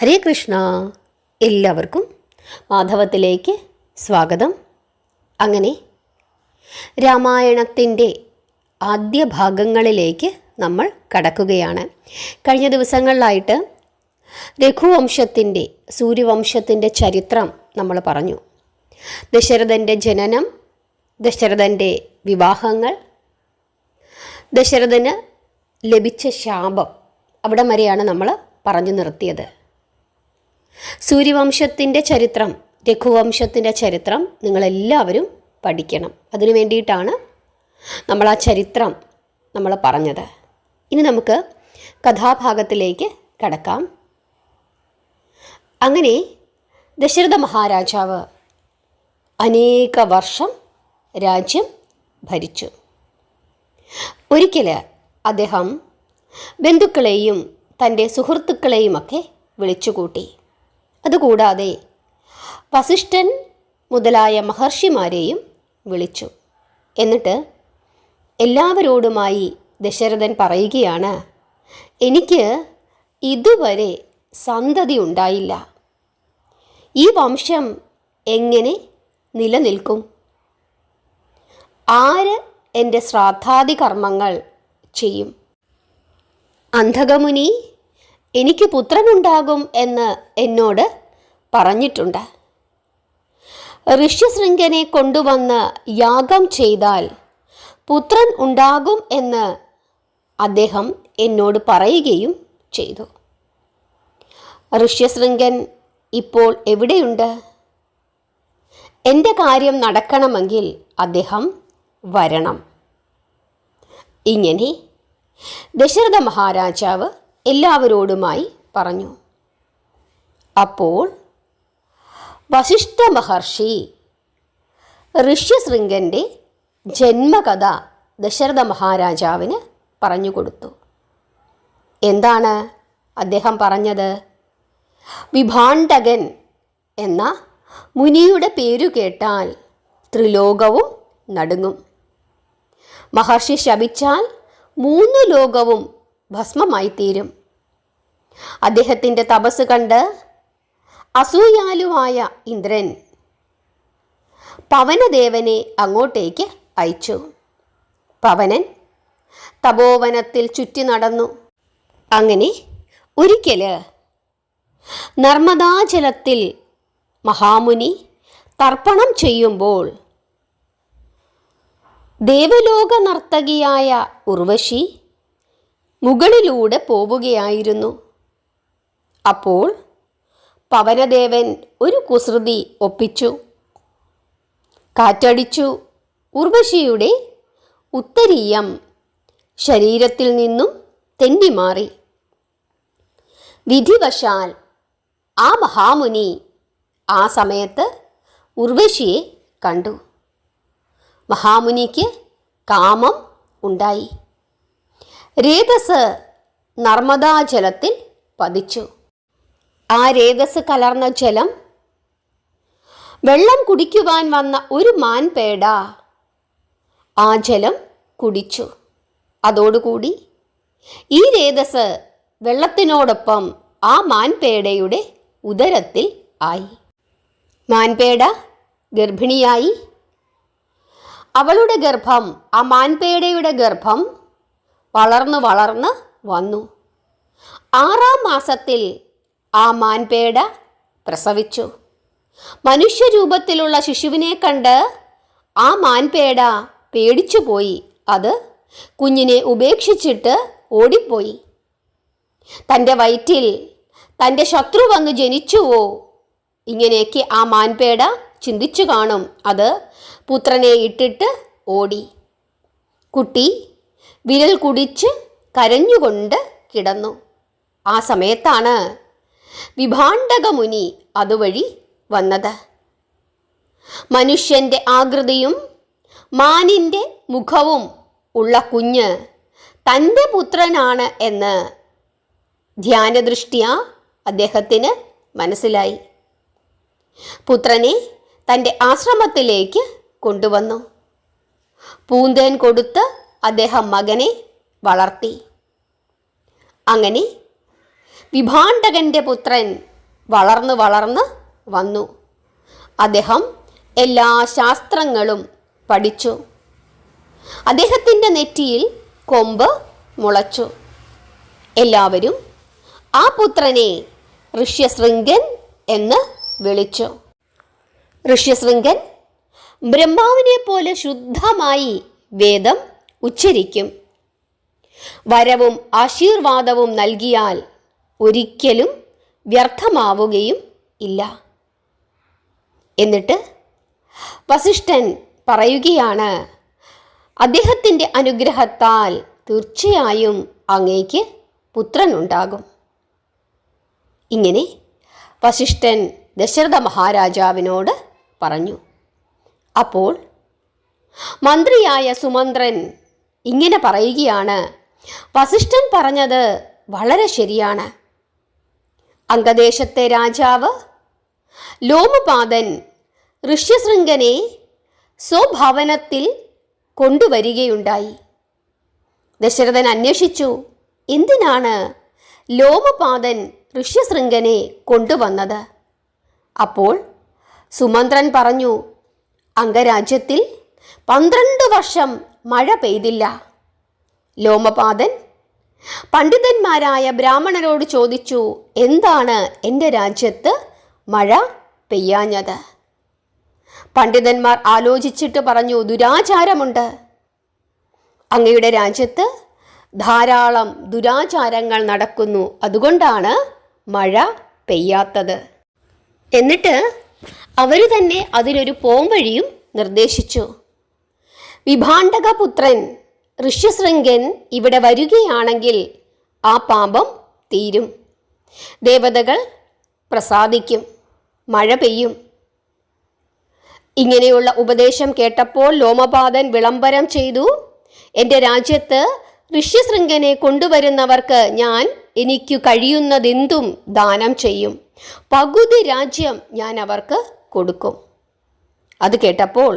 ഹരേ കൃഷ്ണ. എല്ലാവർക്കും മാധവത്തിലേക്ക് സ്വാഗതം. അങ്ങനെ രാമായണത്തിന്റെ ആദ്യ ഭാഗങ്ങളിലേക്ക് നമ്മൾ കടക്കുകയാണ്. കഴിഞ്ഞ ദിവസങ്ങളിലായിട്ട് രഘുവംശത്തിന്റെ സൂര്യവംശത്തിന്റെ ചരിത്രം നമ്മൾ പറഞ്ഞു. ദശരഥന്റെ ജനനം ദശരഥന്റെ വിവാഹങ്ങൾ ദശരഥന് ലഭിച്ച ശാപം അവിടം വരെയാണ് നമ്മൾ പറഞ്ഞു നിർത്തിയത്. സൂര്യവംശത്തിന്റെ ചരിത്രം രഘുവംശത്തിന്റെ ചരിത്രം നിങ്ങളെല്ലാവരും പഠിക്കണം. അതിനു വേണ്ടിയിട്ടാണ് നമ്മൾ ആ ചരിത്രം നമ്മൾ പറഞ്ഞത്. ഇനി നമുക്ക് കഥാഭാഗത്തിലേക്ക് കടക്കാം. അങ്ങനെ ദശരഥ മഹാരാജാവ് അനേക വർഷം രാജ്യം ഭരിച്ചു. ഒരിക്കൽ അദ്ദേഹം ബന്ധുക്കളെയും തന്റെ സുഹൃത്തുക്കളെയുമൊക്കെ വിളിച്ചുകൂട്ടി. അതുകൂടാതെ വസിഷ്ഠൻ മുതലായ മഹർഷിമാരെയും വിളിച്ചു. എന്നിട്ട് എല്ലാവരോടുമായി ദശരഥൻ പറയുകയാണ് എനിക്ക് ഇതുവരെ സന്തതി ഉണ്ടായില്ല. ഈ വംശം എങ്ങനെ നിലനിൽക്കും? ആര് എന്റെ ശ്രാദ്ധാദി കർമ്മങ്ങൾ ചെയ്യും? അന്ധകമുനി എനിക്ക് പുത്രനുണ്ടാകും എന്ന് എന്നോട് പറഞ്ഞിട്ടുണ്ട്. ഋഷ്യശൃംഖനെ കൊണ്ടുവന്ന് യാഗം ചെയ്താൽ പുത്രൻ ഉണ്ടാകും എന്ന് അദ്ദേഹം എന്നോട് പറയുകയും ചെയ്തു. ഋഷ്യശൃംഖൻ ഇപ്പോൾ എവിടെയുണ്ട്? എന്റെ കാര്യം നടക്കണമെങ്കിൽ അദ്ദേഹം വരണം. ഇങ്ങനെ ദശരഥ മഹാരാജാവ് എല്ലാവരോടുമായി പറഞ്ഞു. അപ്പോൾ വശിഷ്ഠ മഹർഷി ഋഷ്യശൃംഗന്റെ ജന്മകഥ ദശരഥ മഹാരാജാവിന് പറഞ്ഞു കൊടുത്തു എന്താണ് അദ്ദേഹം പറഞ്ഞത്? വിഭാണ്ഡകൻ എന്ന മുനിയുടെ പേരു കേട്ടാൽ ത്രിലോകവും നടുങ്ങും. മഹർഷി ശപിച്ചാൽ മൂന്ന് ലോകവും ഭസ്മമായി തീരും അദ്ദേഹത്തിന്റെ തപസ് കണ്ട് അസൂയാലുവായ ഇന്ദ്രൻ പവനദേവനെ അങ്ങോട്ടേക്ക് അയച്ചു. പവനൻ തപോവനത്തിൽ ചുറ്റി നടന്നു. അങ്ങനെ ഒരിക്കൽ നർമ്മദാജലത്തിൽ മഹാമുനി തർപ്പണം ചെയ്യുമ്പോൾ ദേവലോക നർത്തകിയായ ഉർവശി മുകളിലൂടെ പോവുകയായിരുന്നു. അപ്പോൾ പവനദേവൻ ഒരു കുസൃതി ഒപ്പിച്ചു. കാറ്റടിച്ചു. ഉർവശിയുടെ ഉത്തരീയം ശരീരത്തിൽ നിന്നും തെന്നിമാറി. വിധിവശാൽ ആ മഹാമുനി ആ സമയത്ത് ഉർവശിയെ കണ്ടു. മഹാമുനിക്ക് കാമം ഉണ്ടായി. രേതസ് നർമ്മദാജലത്തിൽ പതിച്ചു. ആ രേതസ് കലർന്ന ജലം. വെള്ളം കുടിക്കുവാൻ വന്ന ഒരു മാൻപേട. ആ ജലം കുടിച്ചു. അതോടുകൂടി ഈ രേതസ് വെള്ളത്തിനോടൊപ്പം ആ മാൻപേടയുടെ ഉദരത്തിൽ ആയി. മാൻപേട ഗർഭിണിയായി. അവളുടെ ഗർഭം ആ മാൻപേടയുടെ ഗർഭം വളർന്ന് വളർന്ന് വന്നു. ആറാം മാസത്തിൽ ആ മാൻപേട പ്രസവിച്ചു. മനുഷ്യരൂപത്തിലുള്ള ശിശുവിനെ കണ്ട് ആ മാൻപേട പേടിച്ചുപോയി. അത് കുഞ്ഞിനെ ഉപേക്ഷിച്ചിട്ട് ഓടിപ്പോയി. തന്റെ വയറ്റിൽ തന്റെ ശത്രു വന്ന് ജനിച്ചുവോ? ഇങ്ങനെയൊക്കെ ആ മാൻപേട ചിന്തിച്ചു കാണും. അത് പുത്രനെ ഇട്ടിട്ട് ഓടി. കുട്ടി വിരൽ കുടിച്ച് കരഞ്ഞുകൊണ്ട് കിടന്നു. ആ സമയത്താണ് വിഭാണ്ഡകമുനി അതുവഴി വന്നത്. മനുഷ്യന്റെ ആകൃതിയും മാനിന്റെ മുഖവും ഉള്ള കുഞ്ഞ് തന്റെ പുത്രനാണ് എന്ന് ധ്യാനദൃഷ്ടിയ അദ്ദേഹത്തിന് മനസ്സിലായി. പുത്രനെ തന്റെ ആശ്രമത്തിലേക്ക് കൊണ്ടുവന്നു. പൂന്തേൻ കൊടുത്ത് അദ്ദേഹം മകനെ വളർത്തി. അങ്ങനെ വിഭാണ്ഡകന്റെ പുത്രൻ വളർന്നു വളർന്ന് വന്നു. അദ്ദേഹം എല്ലാ ശാസ്ത്രങ്ങളും പഠിച്ചു. അദ്ദേഹത്തിന്റെ നെറ്റിയിൽ കൊമ്പ് മുളച്ചു. എല്ലാവരും ആ പുത്രനെ ഋഷ്യശൃംഗൻ എന്ന് വിളിച്ചു. ഋഷ്യശൃംഗൻ ബ്രഹ്മാവിനെ പോലെ ശുദ്ധമായി വേദം ഉച്ചരിക്കും. വരവും ആശീർവാദവും നൽകിയാൽ ഒരിക്കലും വ്യർത്ഥമാവുകയും ഇല്ല. എന്നിട്ട് വസിഷ്ഠൻ പറയുകയാണ് അദ്ദേഹത്തിന്റെ അനുഗ്രഹത്താൽ തീർച്ചയായും അങ്ങേക്ക് പുത്രനുണ്ടാകും. ഇങ്ങനെ വസിഷ്ഠൻ ദശരഥ മഹാരാജാവിനോട് പറഞ്ഞു അപ്പോൾ മന്ത്രിയായ സുമന്ത്രൻ ഇങ്ങനെ പറയുകയാണ് വസിഷ്ഠൻ പറഞ്ഞത് വളരെ ശരിയാണ്. അംഗദേശത്തെ രാജാവ് ലോമപാതൻ ഋഷ്യശൃംഗനെ സ്വഭവനത്തിൽ കൊണ്ടുവരികയുണ്ടായി. ദശരഥൻ അന്വേഷിച്ചു എന്തിനാണ് ലോമപാതൻ ഋഷ്യശൃംഗനെ കൊണ്ടുവന്നത്? അപ്പോൾ സുമന്ത്രൻ പറഞ്ഞു അംഗരാജ്യത്തിൽ പന്ത്രണ്ട് വർഷം മഴ പെയ്തില്ല. ലോമപാതൻ പണ്ഡിതന്മാരായ ബ്രാഹ്മണരോട് ചോദിച്ചു എന്താണ് എന്റെ രാജ്യത്ത് മഴ പെയ്യാഞ്ഞത്? പണ്ഡിതന്മാർ ആലോചിച്ചിട്ട് പറഞ്ഞു ദുരാചാരമുണ്ട്. അങ്ങയുടെ രാജ്യത്ത് ധാരാളം ദുരാചാരങ്ങൾ നടക്കുന്നു. അതുകൊണ്ടാണ് മഴ പെയ്യാത്തത്. എന്നിട്ട് അവർ തന്നെ അതിനൊരു പോംവഴിയും നിർദ്ദേശിച്ചു. വിഭാണ്ഡകപുത്രൻ ഋഷ്യശൃംഗൻ ഇവിടെ വരികയാണെങ്കിൽ ആ പാപം തീരും. ദേവതകൾ പ്രസാദിക്കും മഴ പെയ്യും. ഇങ്ങനെയുള്ള ഉപദേശം കേട്ടപ്പോൾ ലോമപാതൻ വിളംബരം ചെയ്തു എന്റെ രാജ്യത്ത് ഋഷ്യശൃംഗനെ കൊണ്ടുവരുന്നവർക്ക് ഞാൻ എനിക്ക് കഴിയുന്നതെന്തും ദാനം ചെയ്യും. പകുതി രാജ്യം ഞാൻ അവർക്ക് കൊടുക്കും. അത് കേട്ടപ്പോൾ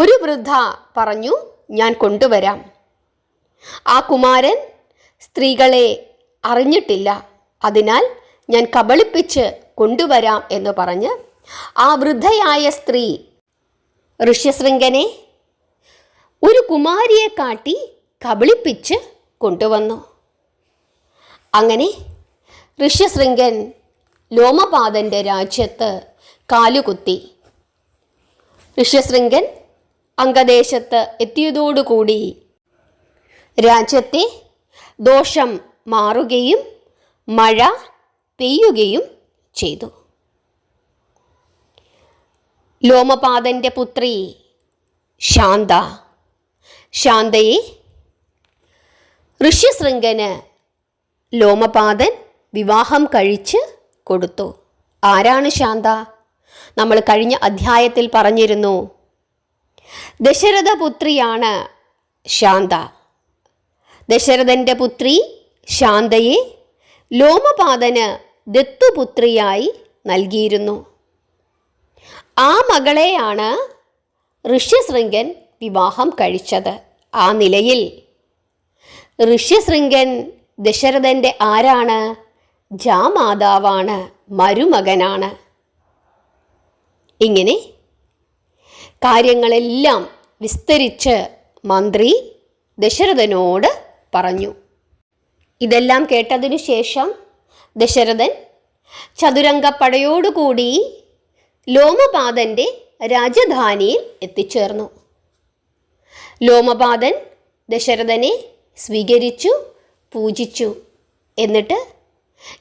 ഒരു വൃദ്ധ പറഞ്ഞു ഞാൻ കൊണ്ടുവരാം. ആ കുമാരൻ സ്ത്രീകളെ അറിഞ്ഞിട്ടില്ല. അതിനാൽ ഞാൻ കബളിപ്പിച്ച് കൊണ്ടുവരാം എന്ന് പറഞ്ഞ് ആ വൃദ്ധയായ സ്ത്രീ ഋഷ്യശൃംഗനെ ഒരു കുമാരിയെ കാട്ടി കബളിപ്പിച്ച് കൊണ്ടുവന്നു. അങ്ങനെ ഋഷ്യശൃംഗൻ ലോമപാദന്റെ രാജ്യത്ത് കാലുകുത്തി. ഋഷ്യശൃംഗൻ അംഗദേശത്ത് എത്തിയതോടുകൂടി രാജ്യത്തെ ദോഷം മാറുകയും മഴ പെയ്യുകയും ചെയ്തു. ലോമപാദന്റെ പുത്രി ശാന്ത. ശാന്തയെ ഋഷ്യശൃംഗന് ലോമപാദൻ വിവാഹം കഴിച്ച് കൊടുത്തു. ആരാണ് ശാന്ത? നമ്മൾ കഴിഞ്ഞ അധ്യായത്തിൽ പറഞ്ഞിരുന്നു ദശരഥപുത്രിയാണ് ശാന്ത. ദശരഥന്റെ പുത്രി ശാന്തയെ ലോമപാതന് ദത്തുപുത്രിയായി നൽകിയിരുന്നു. ആ മകളെയാണ് ഋഷ്യശൃംഗൻ വിവാഹം കഴിച്ചത്. ആ നിലയിൽ ഋഷ്യശൃംഗൻ ദശരഥന്റെ ആരാണ്? ജാമാതാവാണ് മരുമകനാണ്. ഇങ്ങനെ കാര്യങ്ങളെല്ലാം വിസ്തരിച്ച് മന്ത്രി ദശരഥനോട് പറഞ്ഞു. ഇതെല്ലാം കേട്ടതിനു ശേഷം ദശരഥൻ ചതുരംഗപ്പടയോടുകൂടി ലോമപാതന്റെ രാജധാനിയിൽ എത്തിച്ചേർന്നു. ലോമപാതൻ ദശരഥനെ സ്വീകരിച്ചു പൂജിച്ചു. എന്നിട്ട്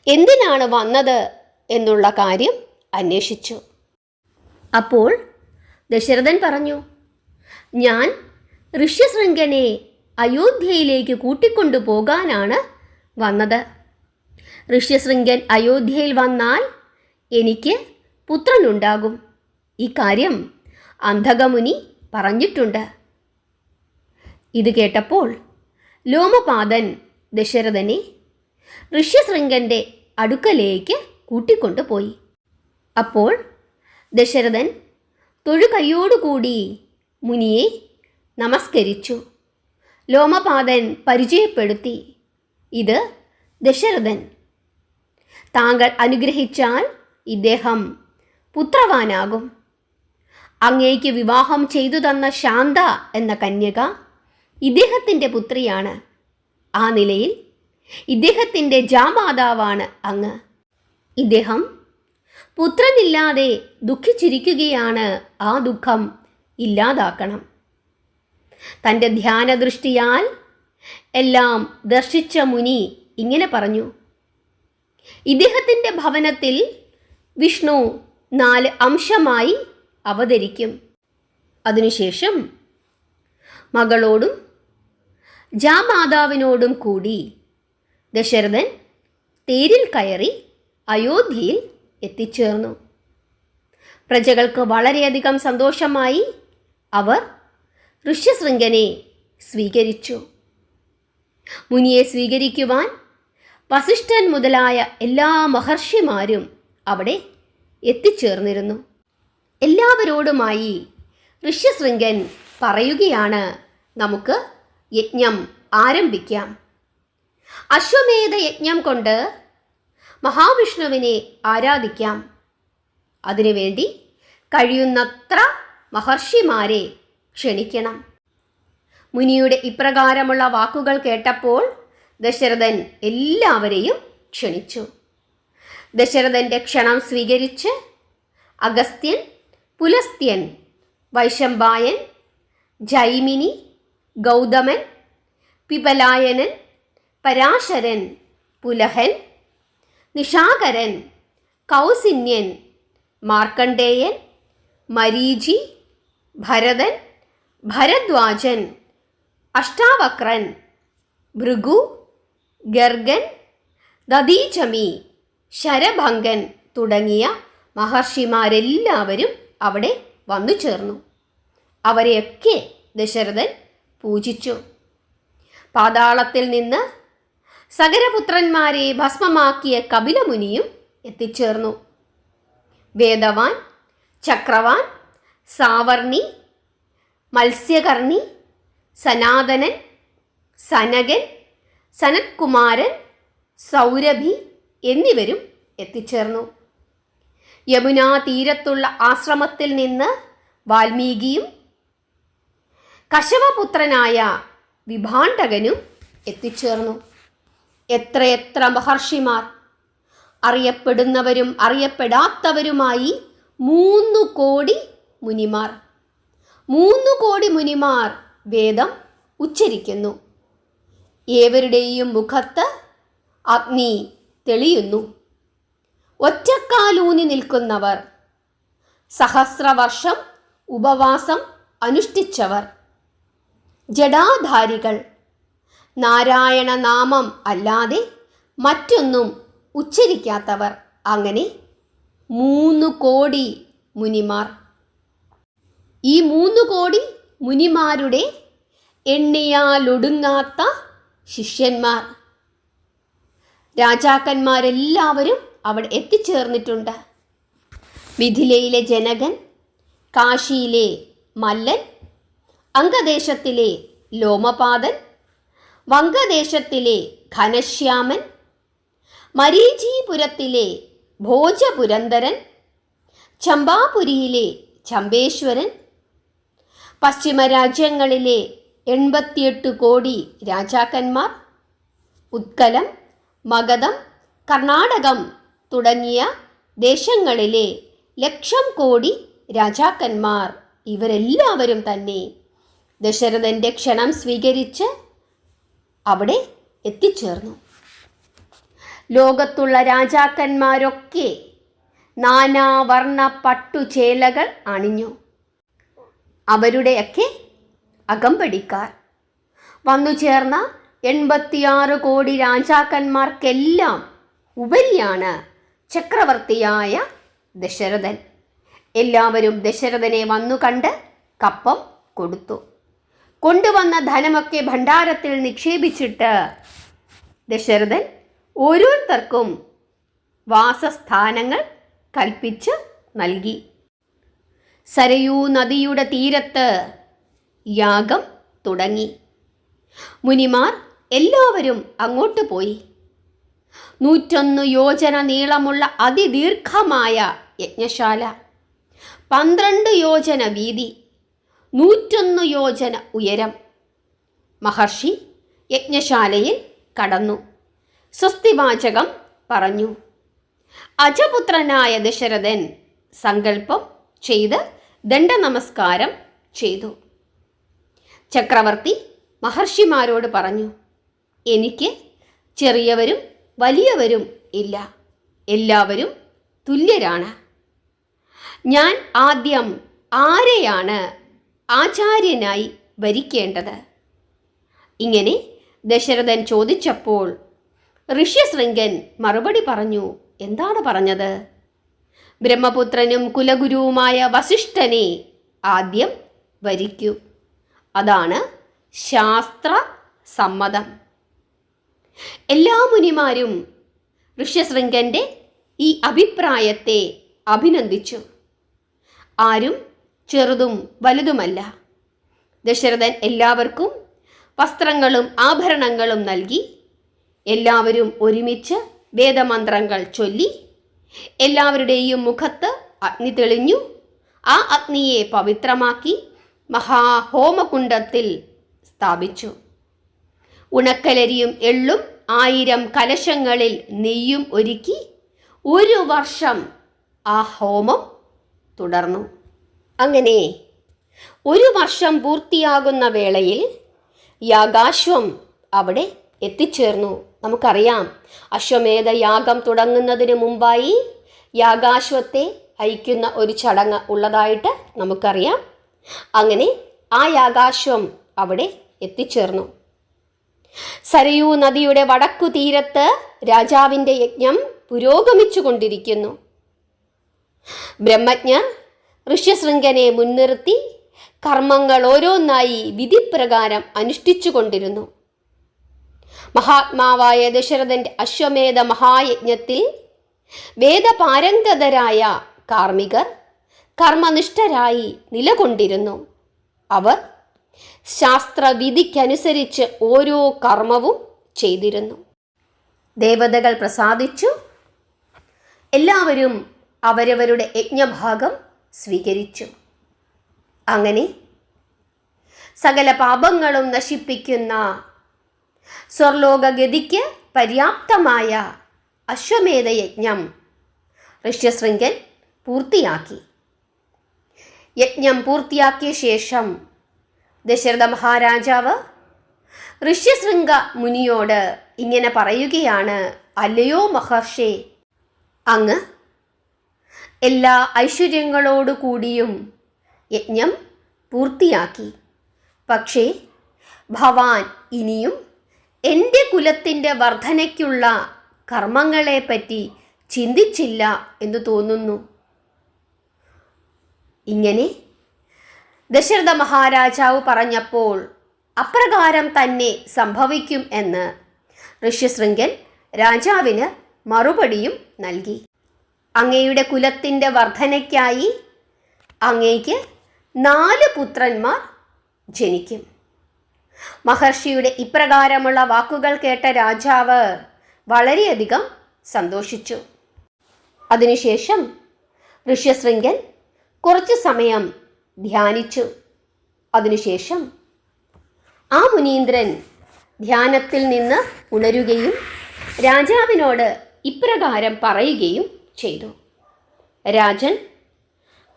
എന്തിനാണ് വന്നത് എന്നുള്ള കാര്യം അന്വേഷിച്ചു. അപ്പോൾ ദശരഥൻ പറഞ്ഞു ഞാൻ ഋഷ്യശൃംഖനെ അയോധ്യയിലേക്ക് കൂട്ടിക്കൊണ്ടു പോകാനാണ് വന്നത്. ഋഷ്യശൃംഖൻ അയോധ്യയിൽ വന്നാൽ എനിക്ക് പുത്രനുണ്ടാകും. ഇക്കാര്യം കാര്യം അന്ധകമുനി പറഞ്ഞിട്ടുണ്ട്. ഇത് കേട്ടപ്പോൾ ലോമപാദൻ ദശരഥനെ ഋഷ്യശൃംഖന്റെ അടുക്കലേക്ക് കൂട്ടിക്കൊണ്ടുപോയി. അപ്പോൾ ദശരഥൻ തൊഴുകൈയോടുകൂടി മുനിയെ നമസ്കരിച്ചു. ലോമപാതൻ പരിചയപ്പെടുത്തി. ഇത് ദശരഥൻ. താങ്കൾ അനുഗ്രഹിച്ചാൽ ഇദ്ദേഹം പുത്രവാനാകും. അങ്ങേക്ക് വിവാഹം ചെയ്തു തന്ന ശാന്ത എന്ന കന്യക ഇദ്ദേഹത്തിന്റെ പുത്രിയാണ്. ആ നിലയിൽ ഇദ്ദേഹത്തിന്റെ ജാമാതാവാണ് അങ്ങ്. ഇദ്ദേഹം പുത്രനില്ലാതെ ദുഃഖിച്ചിരിക്കുകയാണ് ആ ദുഃഖം ഇല്ലാതാക്കണം. തന്റെ ധ്യാനദൃഷ്ടിയാൽ എല്ലാം ദർശിച്ച മുനി ഇങ്ങനെ പറഞ്ഞു. ഇദ്ദേഹത്തിന്റെ ഭവനത്തിൽ വിഷ്ണു നാല് അംശമായി അവതരിക്കും. അതിനുശേഷം മകളോടും ജാമാതാവിനോടും കൂടി ദശരഥൻ തേരിൽ കയറി അയോധ്യയിൽ എത്തിച്ചേർന്നു. പ്രജകൾക്ക് വളരെയധികം സന്തോഷമായി അവർ ഋഷ്യശൃംഗനെ സ്വീകരിച്ചു. മുനിയെ സ്വീകരിക്കുവാൻ വസിഷ്ഠൻ മുതലായ എല്ലാ മഹർഷിമാരും അവിടെ എത്തിച്ചേർന്നിരുന്നു. എല്ലാവരോടുമായി ഋഷ്യശൃംഗൻ പറയുകയാണ് നമുക്ക് യജ്ഞം ആരംഭിക്കാം. അശ്വമേധ യജ്ഞം കൊണ്ട് മഹാവിഷ്ണുവിനെ ആരാധിക്കാം. അതിനുവേണ്ടി കഴിയുന്നത്ര മഹർഷിമാരെ ക്ഷണിക്കണം. മുനിയുടെ ഇപ്രകാരമുള്ള വാക്കുകൾ കേട്ടപ്പോൾ ദശരഥൻ എല്ലാവരെയും ക്ഷണിച്ചു. ദശരഥന്റെ ക്ഷണം സ്വീകരിച്ച് അഗസ്ത്യൻ പുലസ്ത്യൻ വൈശംബായൻ ജൈമിനി ഗൗതമൻ പിപലായനൻ പരാശരൻ പുലഹൻ നിഷാകരൻ കൗസിന്യൻ മാർക്കണ്ഡേയൻ മരീചി ഭരതൻ ഭരദ്വാജൻ അഷ്ടാവക്രൻ ഭൃഗു ഗർഗൻ ദദീചമി ശരഭംഗൻ തുടങ്ങിയ മഹർഷിമാരെല്ലാവരും അവിടെ വന്നു ചേർന്നു. അവരെയൊക്കെ ദശരഥൻ പൂജിച്ചു. പാതാളത്തിൽ നിന്ന് സഗരപുത്രന്മാരെ ഭസ്മമാക്കിയ കപിലമുനിയും എത്തിച്ചേർന്നു. വേദവാൻ ചക്രവാൻ സാവർണി മത്സ്യകർണി സനാതനൻ സനകൻ സനത്കുമാരൻ സൗരഭി എന്നിവരും എത്തിച്ചേർന്നു. യമുനാ തീരത്തുള്ള ആശ്രമത്തിൽ നിന്ന് വാൽമീകിയും കശവപുത്രനായ വിഭാണ്ഡകനും എത്തിച്ചേർന്നു. എത്രയെത്ര മഹർഷിമാർ അറിയപ്പെടുന്നവരും അറിയപ്പെടാത്തവരുമായി മൂന്നു കോടി മുനിമാർ. മൂന്നു കോടി മുനിമാർ വേദം ഉച്ചരിക്കുന്നു. ഏവരുടെയും മുഖത്ത് അഗ്നി തെളിയുന്നു. ഒറ്റക്കാലൂന്നി നിൽക്കുന്നവർ സഹസ്രവർഷം ഉപവാസം അനുഷ്ഠിച്ചവർ ജഡാധാരികൾ നാരായണ നാമം അല്ലാതെ മറ്റൊന്നും ഉച്ചരിക്കാത്തവർ അങ്ങനെ മൂന്ന് കോടി മുനിമാർ. ഈ മൂന്ന് കോടി മുനിമാരുടെ എണ്ണിയാലൊടുങ്ങാത്ത ശിഷ്യന്മാർ. രാജാക്കന്മാരെല്ലാവരും അവിടെ എത്തിച്ചേർന്നിട്ടുണ്ട്. മിഥിലയിലെ ജനകൻ കാശിയിലെ മല്ലൻ അംഗദേശത്തിലെ ലോമപാദൻ വംഗദേശത്തിലെ ഘനശ്യാമൻ മരീചീപുരത്തിലെ ഭോജപുരന്തരൻ ചമ്പാപുരിയിലെ ചമ്പേശ്വരൻ പശ്ചിമ രാജ്യങ്ങളിലെ എൺപത്തിയെട്ട് കോടി രാജാക്കന്മാർ ഉത്കലം മഗധം കർണാടകം തുടങ്ങിയ ദേശങ്ങളിലെ ലക്ഷം കോടി രാജാക്കന്മാർ. ഇവരെല്ലാവരും തന്നെ ദശരഥന്റെ ക്ഷണം സ്വീകരിച്ച് അവിടെ എത്തിച്ചേർന്നു. ലോകത്തുള്ള രാജാക്കന്മാരൊക്കെ നാനാവർണ പട്ടുചേലകൾ അണിഞ്ഞു. അവരുടെയൊക്കെ അകമ്പടിക്കാർ. വന്നു ചേർന്ന എൺപത്തിയാറ് കോടി രാജാക്കന്മാർക്കെല്ലാം ഉപരിയാണ് ചക്രവർത്തിയായ ദശരഥൻ. എല്ലാവരും ദശരഥനെ വന്നു കണ്ട് കപ്പം കൊടുത്തു. കൊണ്ടുവന്ന ധനമൊക്കെ ഭണ്ഡാരത്തിൽ നിക്ഷേപിച്ചിട്ട് ദശരഥൻ ഓരോരുത്തർക്കും വാസസ്ഥാനങ്ങൾ കൽപ്പിച്ച് നൽകി. സരയൂ നദിയുടെ തീരത്ത് യാഗം തുടങ്ങി. മുനിമാർ എല്ലാവരും അങ്ങോട്ട് പോയി. നൂറ്റൊന്ന് യോജന നീളമുള്ള അതിദീർഘമായ യജ്ഞശാല പന്ത്രണ്ട് യോജന വീതി നൂറ്റൊന്ന് യോജന ഉയരം. മഹർഷി യജ്ഞശാലയിൽ കടന്നു. സ്വസ്തിവാചകം പറഞ്ഞു. അജപുത്രനായ ദശരഥൻ സങ്കല്പം ചെയ്ത് ദണ്ഡനമസ്കാരം ചെയ്തു. ചക്രവർത്തി മഹർഷിമാരോട് പറഞ്ഞു എനിക്ക് ചെറിയവരും വലിയവരും ഇല്ല. എല്ലാവരും തുല്യരാണ്. ഞാൻ ആദ്യം ആരെയാണ് ആചാര്യനായി ഭരിക്കേണ്ടത്. ഇങ്ങനെ ദശരഥൻ ചോദിച്ചപ്പോൾ ഋഷ്യശൃംഗൻ മറുപടി പറഞ്ഞു എന്താണ് പറഞ്ഞത്? ബ്രഹ്മപുത്രനും കുലഗുരുവുമായ വസിഷ്ഠനെ ആദ്യം വരിക്കൂ. അതാണ് ശാസ്ത്ര സമ്മതം. എല്ലാ മുനിമാരും ഋഷ്യശൃംഗന്റെ ഈ അഭിപ്രായത്തെ അഭിനന്ദിച്ചു. ആരും ചെറുതും വലുതുമല്ല. ദശരഥൻ എല്ലാവർക്കും വസ്ത്രങ്ങളും ആഭരണങ്ങളും നൽകി എല്ലാവരും ഒരുമിച്ച് വേദമന്ത്രങ്ങൾ ചൊല്ലി എല്ലാവരുടെയും മുഖത്ത് അഗ്നി തെളിഞ്ഞു. ആ അഗ്നിയെ പവിത്രമാക്കി മഹാഹോമകുണ്ടത്തിൽ സ്ഥാപിച്ചു. ഉണക്കലരിയും എള്ളും ആയിരം കലശങ്ങളിൽ നെയ്യും ഒരുക്കി ഒരു വർഷം ആ ഹോമം തുടർന്നു. അങ്ങനെ ഒരു വർഷം പൂർത്തിയാകുന്ന വേളയിൽ യാഗാശ്വം അവിടെ എത്തിച്ചേർന്നു. നമുക്കറിയാം അശ്വമേധ യാഗം തുടങ്ങുന്നതിന് മുമ്പായി യാഗാശ്വത്തെ അയക്കുന്ന ഒരു ചടങ്ങ് ഉള്ളതായിട്ട് നമുക്കറിയാം. അങ്ങനെ ആ യാഗാശ്വം അവിടെ എത്തിച്ചേർന്നു. സരയൂ നദിയുടെ വടക്കു തീരത്ത് രാജാവിന്റെ യജ്ഞം പുരോഗമിച്ചു കൊണ്ടിരിക്കുന്നു ബ്രഹ്മജ്ഞർ ഋഷ്യശൃംഖനെ മുൻനിർത്തി കർമ്മങ്ങൾ ഓരോന്നായി വിധിപ്രകാരം അനുഷ്ഠിച്ചു കൊണ്ടിരുന്നു. മഹാത്മാവായ ദശരഥന്റെ അശ്വമേധ മഹായജ്ഞത്തിൽ വേദപാരംഗതരായ കാർമ്മികർ കർമ്മനിഷ്ഠരായി നിലകൊണ്ടിരുന്നു. അവർ ശാസ്ത്രവിധിക്കനുസരിച്ച് ഓരോ കർമ്മവും ചെയ്തിരുന്നു. ദേവതകൾ പ്രസാദിച്ചു. എല്ലാവരും അവരവരുടെ യജ്ഞഭാഗം സ്വീകരിച്ചു. അങ്ങനെ സകല പാപങ്ങളും നശിപ്പിക്കുന്ന സ്വർലോകഗതിക്ക് പര്യാപ്തമായ അശ്വമേധയജ്ഞം ഋഷ്യശൃംഗൻ പൂർത്തിയാക്കി. യജ്ഞം പൂർത്തിയാക്കിയ ശേഷം ദശരഥ മഹാരാജാവ് ഋഷ്യശൃംഗ മുനിയോട് ഇങ്ങനെ പറയുകയാണ് അല്ലയോ മഹർഷേ അങ്ങ് എല്ലാ ഐശ്വര്യങ്ങളോടു കൂടിയും യജ്ഞം പൂർത്തിയാക്കി. പക്ഷേ ഭവാൻ ഇനിയും എന്റെ കുലത്തിന്റെ വർധനയ്ക്കുള്ള കർമ്മങ്ങളെപ്പറ്റി ചിന്തിച്ചില്ല എന്ന് തോന്നുന്നു. ഇങ്ങനെ ദശരഥ മഹാരാജാവ് പറഞ്ഞപ്പോൾ അപ്രകാരം തന്നെ സംഭവിക്കും എന്ന് ഋഷ്യശൃംഗൻ രാജാവിന് മറുപടിയും നൽകി. അങ്ങയുടെ കുലത്തിന്റെ വർധനയ്ക്കായി അങ്ങയ്ക്ക് നാല് പുത്രന്മാർ ജനിക്കും. മഹർഷിയുടെ ഇപ്രകാരമുള്ള വാക്കുകൾ കേട്ട രാജാവ് വളരെയധികം സന്തോഷിച്ചു. അതിനുശേഷം ഋഷ്യശൃംഗൻ കുറച്ചു സമയം ധ്യാനിച്ചു. അതിനുശേഷം ആ മുനീന്ദ്രൻ ധ്യാനത്തിൽ നിന്ന് ഉണരുകയും രാജാവിനോട് ഇപ്രകാരം പറയുകയും ചെയ്തു. രാജൻ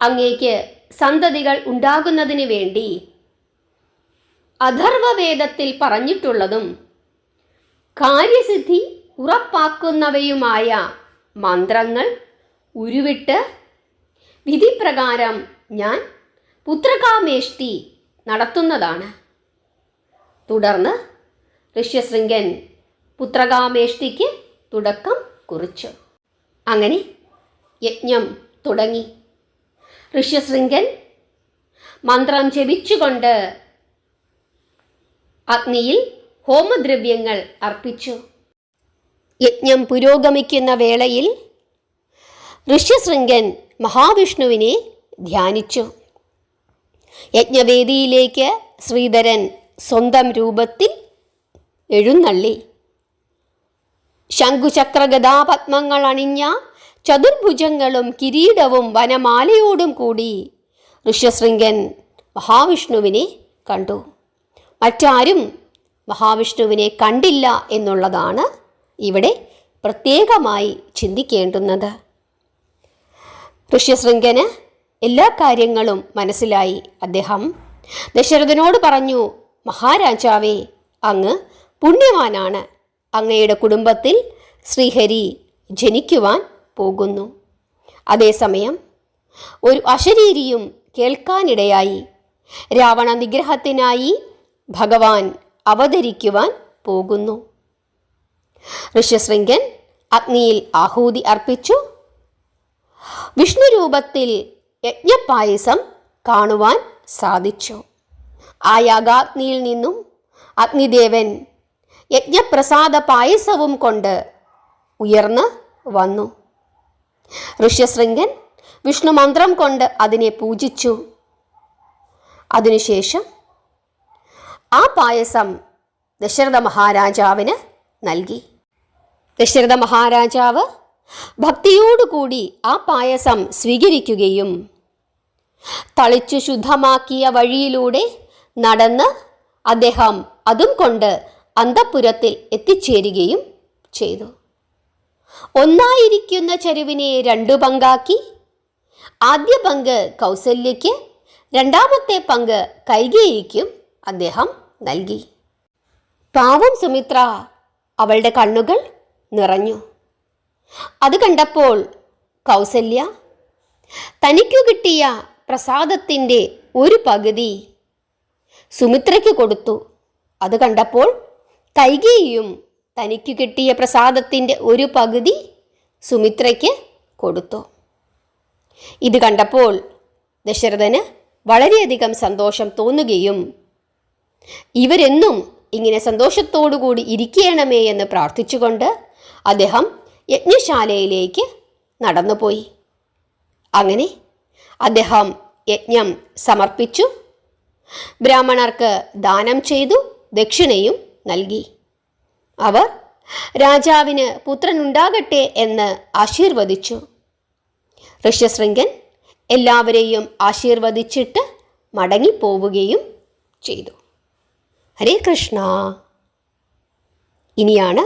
അങ്ങേക്ക് സന്തതികൾ ഉണ്ടാകുന്നതിന് വേണ്ടി അഥർവവേദത്തിൽ പറഞ്ഞിട്ടുള്ളതും കാര്യസിദ്ധി ഉറപ്പാക്കുന്നവയുമായ മന്ത്രങ്ങൾ ഉരുവിട്ട് വിധിപ്രകാരം ഞാൻ പുത്രകാമേഷ്ടി നടത്തുന്നതാണ്. തുടർന്ന് ഋഷ്യശൃംഗൻ പുത്രകാമേഷ്ടിക്ക് തുടക്കം കുറിച്ചു. അങ്ങനെ യജ്ഞം തുടങ്ങി. ഋഷ്യശൃംഗൻ മന്ത്രം ജപിച്ചുകൊണ്ട് അഗ്നിയിൽ ഹോമദ്രവ്യങ്ങൾ അർപ്പിച്ചു. യജ്ഞം പുരോഗമിക്കുന്ന വേളയിൽ ഋഷ്യശൃംഗൻ മഹാവിഷ്ണുവിനെ ധ്യാനിച്ചു. യജ്ഞവേദിയിലേക്ക് ശ്രീധരൻ സ്വന്തം രൂപത്തിൽ എഴുന്നള്ളി. ശംഖുചക്രഗതാപത്മങ്ങൾ അണിഞ്ഞ ചതുർഭുജങ്ങളും കിരീടവും വനമാലയോടും കൂടി ഋഷ്യശൃംഗൻ മഹാവിഷ്ണുവിനെ കണ്ടു. മറ്റാരും മഹാവിഷ്ണുവിനെ കണ്ടില്ല എന്നുള്ളതാണ് ഇവിടെ പ്രത്യേകമായി ചിന്തിക്കേണ്ടുന്നത്. ഋഷ്യശൃംഗന് എല്ലാ കാര്യങ്ങളും മനസ്സിലായി. അദ്ദേഹം ദശരഥനോട് പറഞ്ഞു മഹാരാജാവേ അങ്ങ് പുണ്യവാനാണ്. അങ്ങയുടെ കുടുംബത്തിൽ ശ്രീഹരി ജനിക്കുവാൻ പോകുന്നു. അതേസമയം ഒരു അശരീരിയും കേൾക്കാനിടയായി രാവണ നിഗ്രഹത്തിനായി ഭഗവാൻ അവതരിക്കുവാൻ പോകുന്നു. ഋഷ്യശൃംഗൻ അഗ്നിയിൽ ആഹൂതി അർപ്പിച്ചു. വിഷ്ണു രൂപത്തിൽ യജ്ഞപായസം കാണുവാൻ സാധിച്ചു. ആ യാഗാഗ്നിയിൽ നിന്നും അഗ്നിദേവൻ യജ്ഞപ്രസാദ പായസവും കൊണ്ട് ഉയർന്ന് വന്നു. ഋഷ്യശൃംഗൻ വിഷ്ണു മന്ത്രം കൊണ്ട് അതിനെ പൂജിച്ചു. അതിനുശേഷം ആ പായസം ദശരഥ മഹാരാജാവിന് നൽകി. ദശരഥ മഹാരാജാവ് ഭക്തിയോടുകൂടി ആ പായസം സ്വീകരിക്കുകയും തളിച്ചു ശുദ്ധമാക്കിയ വഴിയിലൂടെ നടന്ന് അദ്ദേഹം അതും കൊണ്ട് അന്തപ്പുരത്തിൽ എത്തിച്ചേരുകയും ചെയ്തു. ഒന്നായിരിക്കുന്ന ചെരുവിനെ രണ്ടു പങ്കാക്കി. ആദ്യ പങ്ക് കൗസല്യയ്ക്ക് രണ്ടാമത്തെ പങ്ക് കൈകേയിക്കും അദ്ദേഹം നൽകി. പാവം സുമിത്ര അവളുടെ കണ്ണുകൾ നിറഞ്ഞു. അത് കണ്ടപ്പോൾ കൗസല്യ തനിക്കു കിട്ടിയ പ്രസാദത്തിന്റെ ഒരു പകുതി സുമിത്രയ്ക്ക് കൊടുത്തു. അത് കണ്ടപ്പോൾ കൈകേയിയും തനിക്ക് കിട്ടിയ പ്രസാദത്തിന്റെ ഒരു പകുതി സുമിത്രയ്ക്ക് കൊടുത്തു. ഇത് കണ്ടപ്പോൾ ദശരഥന് വളരെയധികം സന്തോഷം തോന്നുകയും ഇവരെന്നും ഇങ്ങനെ സന്തോഷത്തോടുകൂടി ഇരിക്കണമേ എന്ന് പ്രാർത്ഥിച്ചുകൊണ്ട് അദ്ദേഹം യജ്ഞശാലയിലേക്ക് നടന്നുപോയി. അങ്ങനെ അദ്ദേഹം യജ്ഞം സമർപ്പിച്ചു. ബ്രാഹ്മണർക്ക് ദാനം ചെയ്തു. ദക്ഷിണയും നൽകി. അവർ രാജാവിന് പുത്രനുണ്ടാകട്ടെ എന്ന് ആശീർവദിച്ചു. ഋഷ്യശൃംഗൻ എല്ലാവരെയും ആശീർവദിച്ചിട്ട് മടങ്ങിപ്പോവുകയും ചെയ്തു. ഹരേ കൃഷ്ണ. ഇനിയാണ്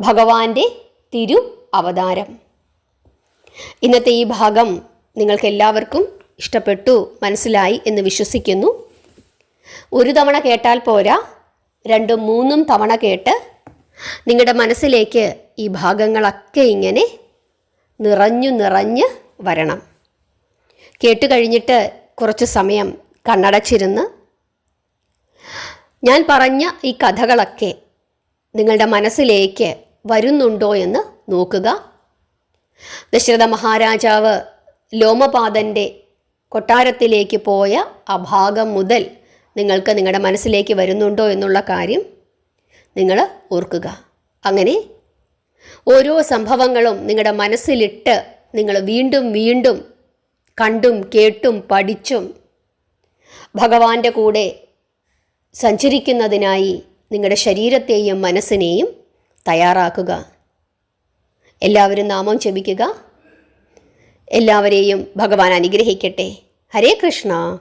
ഭഗവാന്റെ തിരു അവതാരം ഇന്നത്തെ ഈ ഭാഗം നിങ്ങൾക്ക് എല്ലാവർക്കും ഇഷ്ടപ്പെട്ടു മനസ്സിലായി എന്ന് വിശ്വസിക്കുന്നു. ഒരു തവണ കേട്ടാൽ പോരാ. രണ്ടും മൂന്നും തവണ കേട്ട് നിങ്ങളുടെ മനസ്സിലേക്ക് ഈ ഭാഗങ്ങളൊക്കെ ഇങ്ങനെ നിറഞ്ഞു നിറഞ്ഞ് വരണം. കേട്ട് കഴിഞ്ഞിട്ട് കുറച്ച് സമയം കണ്ണടച്ചിരുന്ന് ഞാൻ പറഞ്ഞ ഈ കഥകളൊക്കെ നിങ്ങളുടെ മനസ്സിലേക്ക് വരുന്നുണ്ടോ എന്ന് നോക്കുക. ദശരഥ മഹാരാജാവ് ലോമപാദന്റെ കൊട്ടാരത്തിലേക്ക് പോയ ആ ഭാഗം മുതൽ നിങ്ങൾക്ക് നിങ്ങളുടെ മനസ്സിലേക്ക് വരുന്നുണ്ടോ എന്നുള്ള കാര്യം നിങ്ങൾ ഓർക്കുക. അങ്ങനെ ഓരോ സംഭവങ്ങളും നിങ്ങളുടെ മനസ്സിലിട്ട് നിങ്ങൾ വീണ്ടും വീണ്ടും കണ്ടും കേട്ടും പഠിച്ചും ഭഗവാന്റെ കൂടെ സഞ്ചരിക്കുന്നതിനായി നിങ്ങളുടെ ശരീരത്തെയും മനസ്സിനെയും തയ്യാറാക്കുക. എല്ലാവരും നാമം ജപിക്കുക. എല്ലാവരെയും ഭഗവാൻ അനുഗ്രഹിക്കട്ടെ. ഹരേ കൃഷ്ണ.